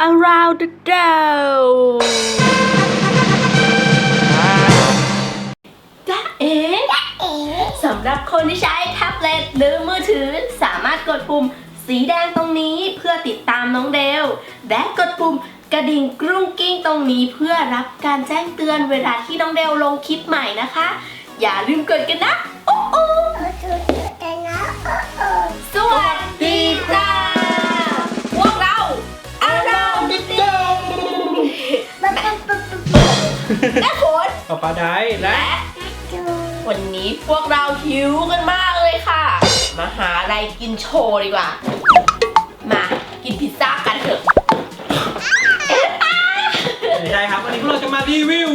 around the world จ้าเอ๋สำหรับคนที่ใช้แท็บเล็ตหรือมือถือสามารถกดปุ่มสีแดงตรงนี้เพื่อติดตามน้องเดล และกดปุ่มกระดิ่งกรุ้งกิ้งตรงนี้เพื่อรับการแจ้งเตือนเวลาที่น้องเดลลงคลิปใหม่นะคะ อย่าลืมกดกันนะ โอ้โอ้สวัสดี ป๊าป๊าได้และและวันนี้พวกเราหิวกันมากเลยค่ะ มาหาอะไรกินโชว์ดีกว่า มากินพิซซ่ากันเถอะไม่ใช่ครับ วันนี้พวกเราจะมารีวิว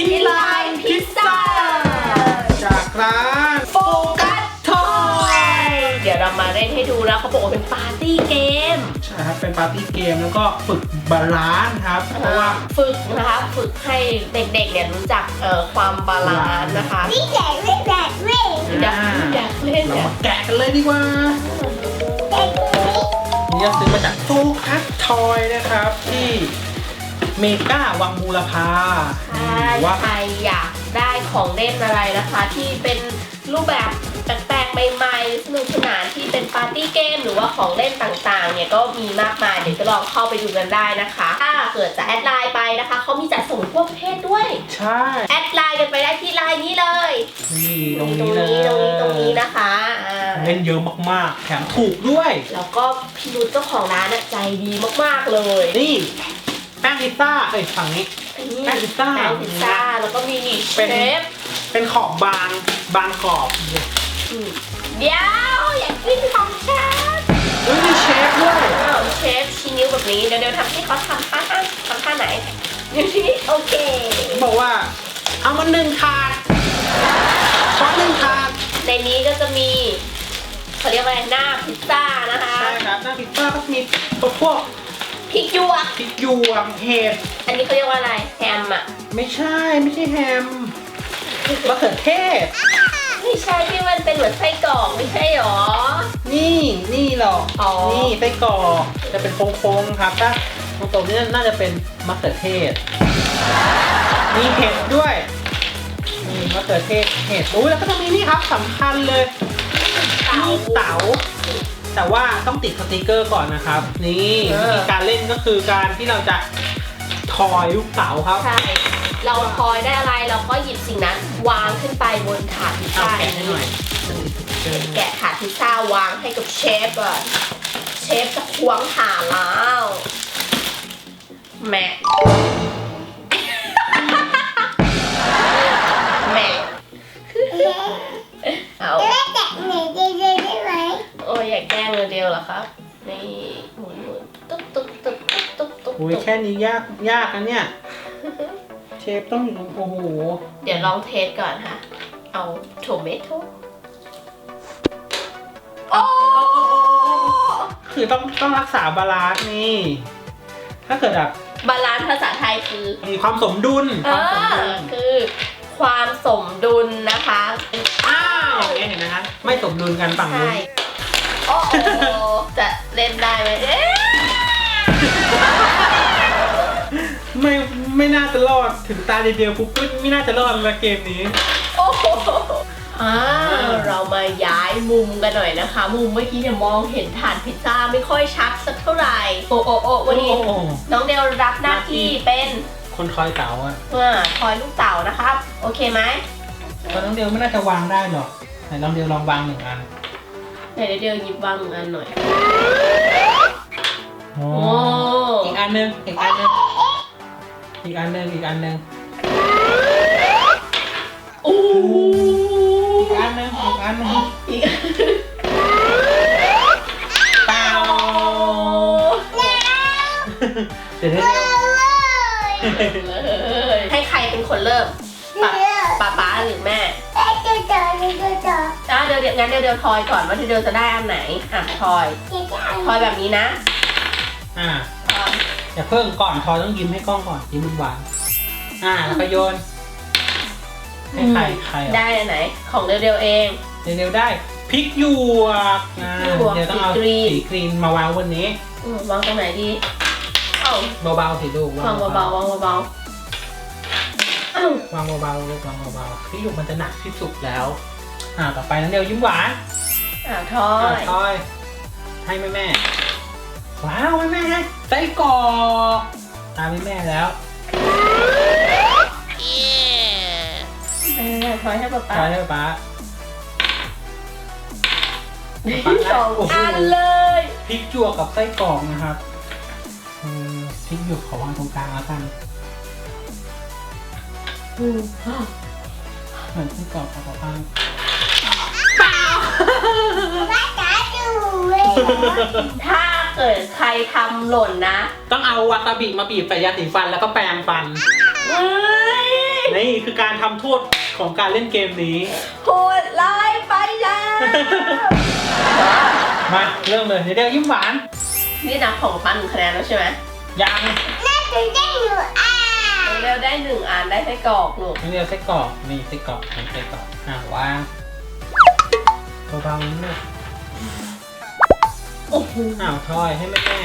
Inline Pizza จากร้าน เดี๋ยวเรามาเล่นให้ดูนะเขาบอกว่าเป็นปาร์ตี้เกม ใช่ครับ เป็นปาร์ตี้เกมแล้วก็ฝึกบาลานซ์ครับ เพราะว่าฝึกนะคะฝึกให้เด็กๆเนี่ยรู้จักเอ่อความบาลานซ์นะคะอยากอยากเล่นเราเนี่ยมาแกะกันเลยดีกว่านี่ก็ซื้อมาจากโฟกัสทอยนะครับ ที่เมกาวังบูรพาใช่หรือว่า ใครอยากได้ของเล่นอะไรนะคะ ที่เป็นรูปแบบแปลกๆใหม่ๆสนุกสนานที่เป็นปาร์ตี้เกมหรือว่าของเล่นต่างๆ เนี่ยก็มีมากมายเดี๋ยวจะลองเข้าไปดูกันได้นะคะ ถ้าเกิดจะแอดไลน์ไปนะคะเขามีจัดส่งทั่วประเทศด้วย ใช่ แอดไลน์กันไปได้ที่ไลน์นี้เลยนี่ตรงตรงนี้เลยนี้ตรงนี้ตรงนี้นะคะอ่า เล่นเยอะมากๆ แถมถูกด้วย แล้วก็พี่นุชเจ้าของร้านน่ะใจดีมากๆเลยนี่ แป้งพิซซ่าเอ้ยฝั่งนี้นี่แป้งพิซซ่า แป้งพิซซ่า แล้วก็มีนี่เชเป็นฟเป็นขอบบางบางกรอบ อืมเดี๋ยว นิ้วแบบนี้เดี๋ยวเดี๋ยวทำให้เขาทำท่าท่าทำท่าไหนนิ้วชี้นิ้วโอเคบอกว่า เอามาหนึ่งถาดขอหนึ่งถาดในนี้ก็จะมีเขาเรียกว่าอะไรหน้าพิซซ่านะคะใช่ครับหน้าพิซซ่าก็มีพวกพริกหยวกพริกหยวกเห็ดอันนี้เขาเรียกว่าอะไรแฮมอะไม่ใช่ไม่ใช่แฮมมะเขือเทศ ไม่ใช่ที่มันเป็นเหมือนไส้กรอกไม่ใช่หรอ นี่นี่หรอกอ๋อ นี่ไส้กรอกจะเป็นโค้งๆครับถ้าตรงๆนี่น่าจะเป็นมะเขือเทศ มีเห็ดด้วยนี่มะเขือเทศเห็ดอุ้ยแล้วก็จะมีนี่ครับสำคัญเลยเต๋านี่เต๋าแต่ว่าต้องติดสติกเกอร์ก่อนนะครับ นี่เออ วิธีการเล่นก็คือการที่เราจะทอยลูกเต๋าครับ ใช่ เราคอยได้อะไรเราก็หยิบสิ่งนั้น วางขึ้นไปบนถาดพิซเอาซ่าแกะให้หน่อยเชิญแกะถาดพิซซ่าวางให้กับเชฟก่อนเชฟจะควงถาดแล้วแหม่แหม่เอาโอ้ยอยากแกล้งมือเดียวเหรอครับนี่หมุนหมุนตุ๊กตุ๊กตุ๊กตุ๊กตุ๊กตุ๊กอุ้ยแค่นี้ยากยากนะเนี่ย เชฟต้องอยู่โอ้โหเดี๋ยวลองเทสก่อนค่ะ เอาโทเมโต้โอ้คือต้องต้องรักษาบาลานซ์นี่ ถ้าเกิดแบบบาลานซ์ภาษาไทยคือ มีความสมดุลเอความสมดุอลคือความสมดุลนะคะ อ้าวอย่างเงี้ยเห็นไหมคะ ไม่สมดุลกันฝั่งนู้ใช่นโอ้โหจะเล่นได้ไหมเอ๊ะ ไม่ไม่น่าจะรอดถึงตาเดียวปุ๊บก็ไม่น่าจะรอดละเกมนี้ โอ้โหอ่าเรามาย้ายมุมกันหน่อยนะคะ มุมเมื่อกี้เนี่ยมองเห็นฐานพิซซ่าไม่ค่อยชัดสักเท่าไหร่โอ้โอ้โอ้วันนี้ โอ้โหน้องเดลรับหน้าที่เป็นคนคอยเต๋าอะเมื่อคอยลูกเต่านะครับ โอเคไหมตอนน้องเดียวไม่น่าจะวางได้หรอกไหนน้องเดียวลองวางหนึ่งอันไหนเดี๋ยวเดลหยิบวางหนึ่งอันหน่อยโอ้โอ้ อีกอันหนึงอีกอันหนึง อีกอันหนึงอีกอันหนึงโอ้อีกอันหนึงอีกอันหนึงอีกเปล่าเดี๋ยวเดี๋ยวเลยให้ใครเป็นคนเริ่มป้าป้าป๊าหรือแม่อะเดี๋ยวเดี๋ยวงั้นเดี๋ยวเดี๋ยวทอยก่อนว่าเดี๋ยวจะได้อันไหนอะทอยทอยแบบนี้นะ อ่าท อยอย่าเพิ่งก่อนทอยต้องยิ้มให้กล้องก่อนยิ้มหวานๆอ่าแล้วก็โยนให้ใครใครได้อะอันไหน ของเดียวเดียวเอง เร็วๆได้พริกหยวกอ่าพริกหยวกเดี๋ยวต้องเอาสีกรีน สีกรีนมาวางบนนี้อืมวางตรงไหนดีเบาๆสิลูกวางเบาๆวางเบาๆอ้าววางเบาๆลูกวางเบาๆพี่อยู่มันจะหนักที่สุดแล้ว อ่าต่อไปน้องเดียวยิ้มหวาน อ่าทออ่ายทอยให้แม่แม่ๆ ว้าวแม่แม่ให้ไส้กรอกตามแม่แม่ๆแล้วเออทอยให้ป๊าทป๊าอยให้ป๊าสองอันเลย พริกจั่วกับไส้กรอกนะครับอืมพริกหยวกขอวางตรงกลางแล้วกัน อืมเหมือนไส้กรอกกับข้างถ้า เกิดใครทำหล่นนะต้องเอาวาซาบิมาบีบใส่ยาสีฟันแล้วก็แปรงฟันเอ้ยนี่คือการทำโทษของการเล่นเกมนี้ โหดร้ายไปแล้ว มาเริ่มเลยเดี๋ยวยิ้มหวาน นี่นับของปันคะแนนแล้วใช่ไหมยังน้องเร็วได้หนึ่งอันได้ไส้กรอกลูกนี่เรียกไส้กรอกนี่ไส้กรอกนี่ไส้กรอกอะวางเบาๆนิดนึง โอ้โหอ้าวทอยให้แม่แม่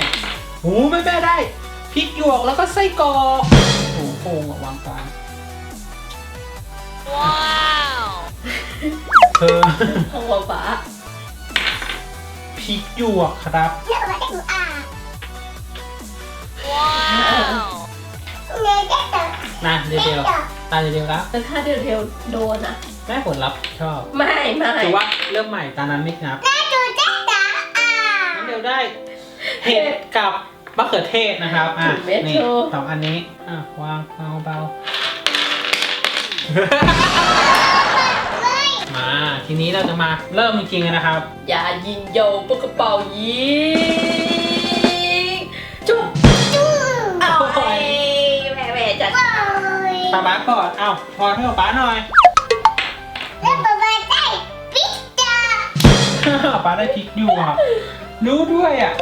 หูแม่แม่ได้พริกหยวกแล้วก็ไส้กรอกหูโป่งอะวางกลางว้าวเธอของป๊าป๊าพริกหยวกครับนะเดี๋ยวเดียวตาเดี๋ยวเดียวแล้วแต่ถ้าเดียวเดียวๆโดนอะแม่ผลลัพธ์ชอบ ไม่ไม่ถือว่าเริ่มใหม่ตานั้นไม่นับน้อง เดียวได้เห็ดกับมะเขือเทศนะครับอะนี่สองอันนี้อะวางวางเบาๆมาทีนี้เราจะมาเริ่มจริงๆกันนะครับ อย่ายิงโยปกกระเป๋ายิงจุ๊บเอาไปแม่แม่จัดป้าบ้าก่อนเอ้าพอให้ป้าหน่อยป้าได้พริกหยวก รู้ด้วยอะ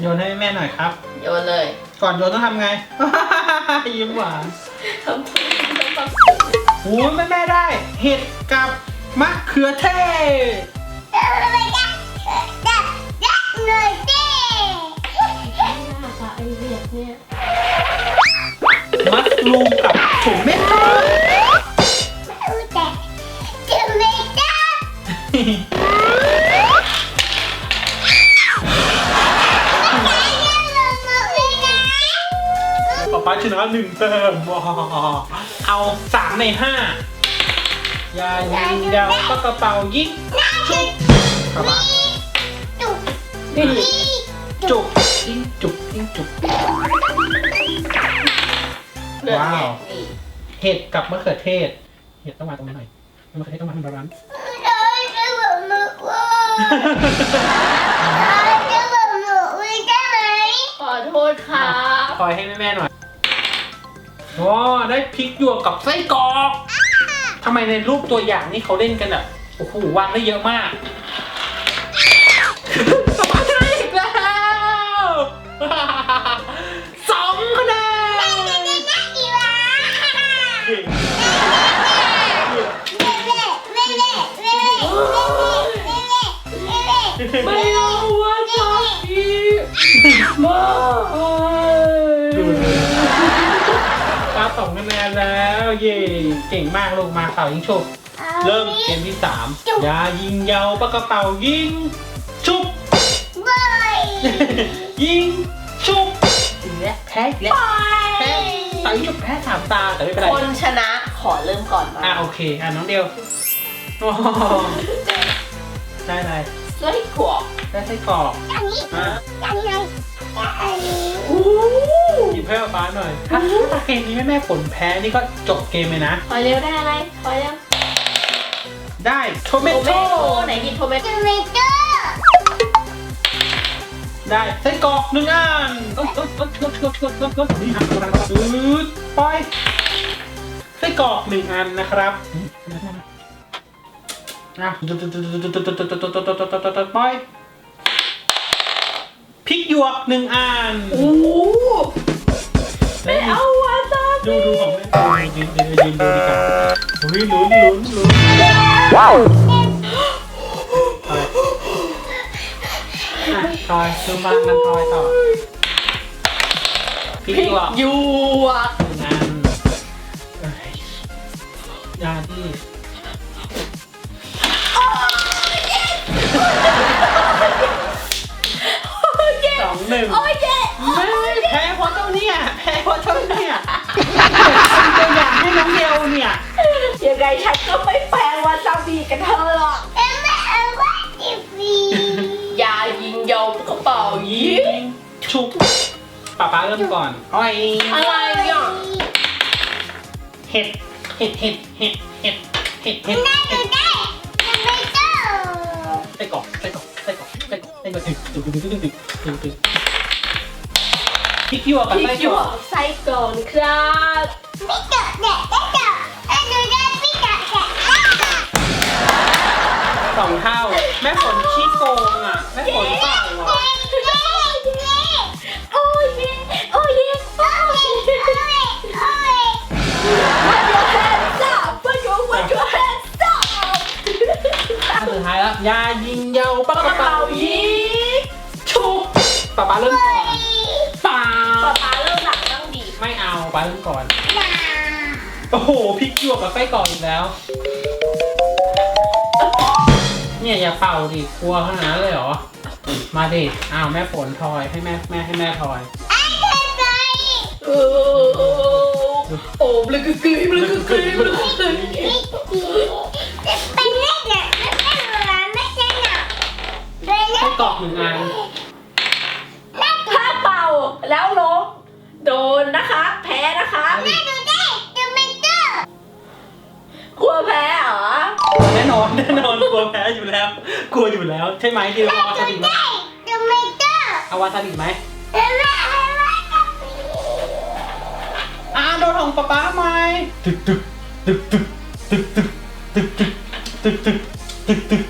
โยนให้แม่หน่อยครับ โยนเลยก่อนโยนต้องทำไง ยิ้มหวานทำทำทำโอ้ยแม่แม่ได้ เห็ดกับมะเขือเทศยากอะไอเวียดเนี่ยมัสลูมกับ นะหนึ่งเติมว้าวเอาสามในห้ายายิงยาวก็กระเป๋ายิงจุกกระบะนี่จุกยิงจุกยิงจุกเลือกว้าไงวนี่เห็ดกับมะเขือเทศ เห็ดต้องมาตรงนี้หน่อยมะเขือเทศต้องมาทางร้านขอโทษครับคอยให้แม่ๆหน่อย ว้าได้พริกหยวกกับไส้กรอกทำไมในรูปตัวอย่างนี่เขาเล่นกันแบบโอ้โหวางได้เยอะมากสบายใจอีกแล้วสองคะแนนไม่เอาว่าชอบอีกมาดูเลยป้า สองคะแนนแล้ว เย่เก่งมากลูกมาเป่ายิงฉุบ เริ่มเกมที่สามยายิงยาวปากกระเป๋ายิงชุบยิงชุบอีกแล้วแพ้อีกแล้วแพ้ต่อยชุบแพ้สามตาแต่ไม่เป็นไรคนชนะขอเริ่มก่อนมาอะโอเคอะน้องเดียวโอ้โหได้อะไรไส้กรอกได้ไส้กรอกอะอู้หยิบให้้าหน่อยถ้าเกมนี้แม่แม่ผลแพ้นี่ก็จบเกมเลยนะ ขอเร็วได้อะไร ขอเร็วได้โทเมโตไหนหยิบโทเมโต้เมโต้ได้ไส่กรอกหนึ่งอันนี่ครับกำลังซื้อไปไส้กรอกหนึ่งอันนะครับนะไปพริกหยวกหนึ่งอันโอ้ ยืดูดีกว่าลุ้นลุ้นลุ้นลุ้นว้าวทอยซื้อมากันทอยต่อพี่หยวยูอะงานยาที่สองหนึ่งโอ้ย ริ่มก่อนอ้อยอะไรอะเห็ดเห็ดเห็ดเห็ดเห็ดเห็ดเห็ดเห็ดเหนูได้ทำไมเห็ดเห็ดเห็ดเห็ดเห็ดเห็ดเห็ดเห็ดเห็ดเห็ดึงดึงดึงดึงดึงดึงดึงพริกหยวกกับพริไส้กหกยรวอกกไส้กรอกนะครับไม่เจอแด็ดได้เจอไอ้หนูได้ไม่เจอแดดสองเท่า แม่ฝนขี้โกงอะ แม่ฝนเปล่าเหรอ ได้ อ้ยโอ้ยโอ้ย Put your hands up Put your put your hands up สุดท้ายแล้วยายิงเยาวปะกระเป่ายิงชุบป๊าป๊าเริ่มก่อนปล่าป๊าป๊าเริ่มหลังต้องดีไม่เอาป๊าเริ่มก่อน โอ้โหพริกหยวกกับไส้กรอกอีกแล้ว เนี่ยอย่าเป่าดิกลัวขนาดนั้นเลยเหรอ มาดิอ้าวแม่ฝนทอยให้แม่แม่ให้แม่ทอย โอ้โหบลึกกึยบลึกกึยบลึกกึยให้กรอกหนึ่งอันถ้าเป่าแล้วล้มโดนนะคะ แพ้นะคะแม่ดูได้จะไม่ตื้ลัวแพ้เหรอ แน่นอนแน่นอนกลัวแพ้อยู่แล้ว กลัวอยู่แล้ว ใช่ไหมดิวเอาวาซาบิไหมเอาวาซาบิไหมอ่าโดนของป๊าป๊าไหมตึกตึกตึกตึกตึกตึกตึกตึกตึกตึกตึกตึก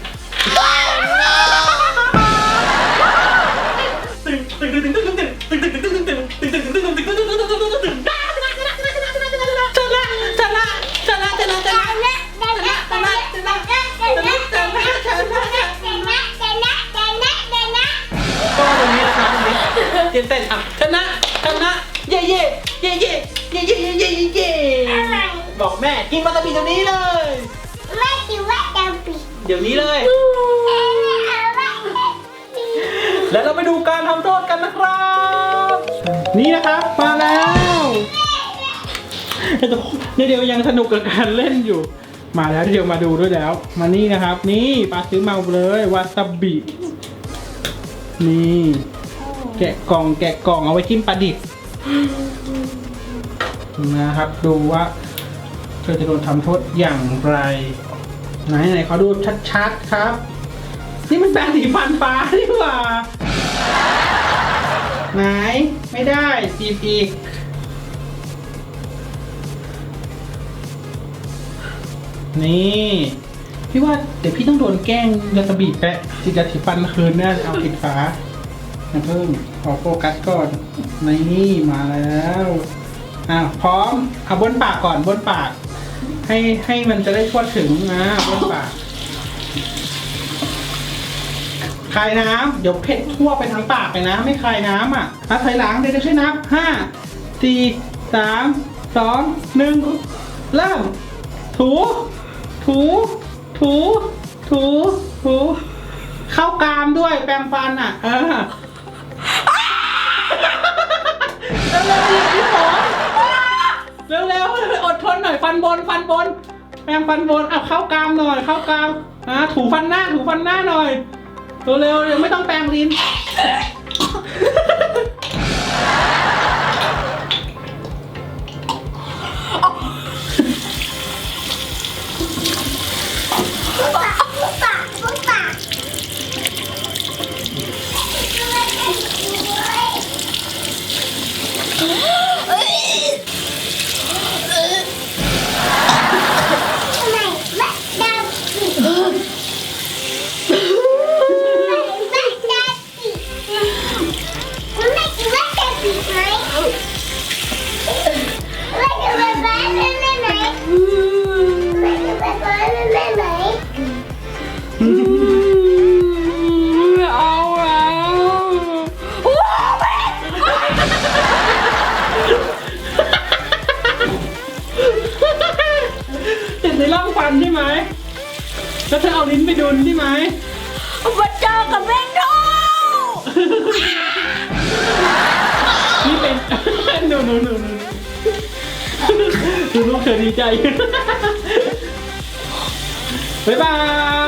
ไปดูการทำโทษกันนะครับ นี่นะครับมาแล้วเดี๋ยวยังสนุกกับการเล่นอยู่ มาแล้วเดี๋ยวมาดูด้วยแล้ว มานี่นะครับ นี่ปลาซื้อมาเลยวาซาบินี่แกะกล่องแกะกล่องเอาไว้จิ้มปลาดิบนะครับ ดูว่าเธอจะโดนทำโทษอย่างไร ไหนไหนขอดูชัดๆครับ นี่มันแปรงสีฟันฟ้านี่หว่า ไม่ได้จีบอีกนี่พี่ว่าเดี๋ยวพี่ต้องโดนแกล้งยาสบีแปะจิกาสีฟันคืนแน่เอาปิดฟ้าเพิ่งขอโฟกัสก่อนนี่มาแล้วอะพร้อมเอาบนปากก่อนบนปาก ให้ให้มันจะได้ทั่วถึงนะบนปาก คลายน้ำเดี๋ยวเผ็ดทั่วไปทั้งปากเลยนะ ไม่คลายน้ำอะนับถอยหลังเดี๋ยวจะช่วยนับห้าสี่สามสองหนึ่งเริ่มถู ถู ถู ถู ถู เข้ากรามด้วยแปรงฟันอะ เออเร็วๆพี่ฝนเร็วๆอดทนหน่อยฟันบนฟันบน แปรงฟันบนเอาเข้ากรามหน่อย เข้ากรามอะถูฟันหน้าถูฟันหน้าหน่อย เร็วๆยังไม่ต้องแปรงลิ้น ดูลูกเธอดีใจ บ๊ายบาย